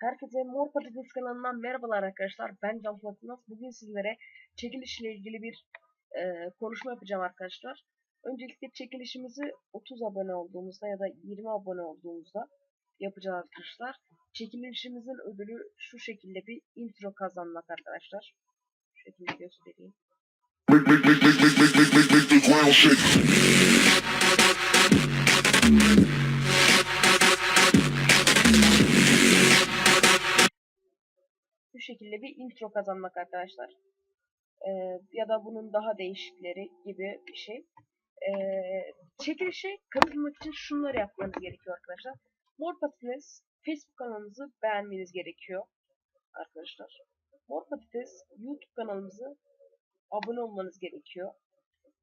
Herkese Mor Patates kanalından merhabalar arkadaşlar. Ben Can Fatınaz. Bugün sizlere çekilişle ilgili bir e, konuşma yapacağım arkadaşlar. Öncelikle çekilişimizi 30 abone olduğumuzda ya da 20 abone olduğumuzda yapacağız arkadaşlar. Çekilişimizin ödülü şu şekilde bir intro kazanmak arkadaşlar. Şekilde göstereyim. Bu şekilde bir intro kazanmak arkadaşlar. Ee, ya da bunun daha değişikleri gibi bir şey. Ee, çekilişe katılmak için şunları yapmanız gerekiyor arkadaşlar. Mor Patines Facebook kanalımızı beğenmeniz gerekiyor arkadaşlar. Mor Patates YouTube kanalımızı abone olmanız gerekiyor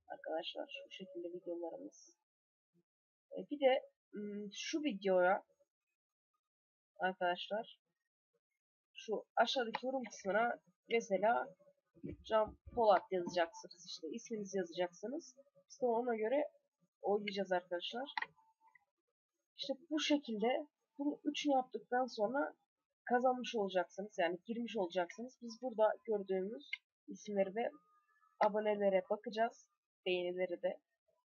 arkadaşlar. Bu şekilde videolarımız. Ee, bir de şu videoya arkadaşlar şu aşağıdaki yorum kısmına mesela Can Polat yazacaksınız işte isminizi yazacaksınız. Biz de ona göre oylayacağız arkadaşlar. İşte bu şekilde bunu üçünü yaptıktan sonra kazanmış olacaksınız. Yani girmiş olacaksınız. Biz burada gördüğümüz isimleri ve abonelere bakacağız. Beğenileri de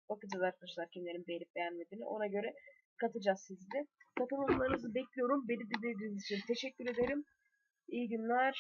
bakacağız arkadaşlar kimlerin beğenip beğenmediğini. Ona göre katacağız sizi de. Katılımlarınızı bekliyorum. Beni dinlediğiniz için teşekkür ederim. İyi günler.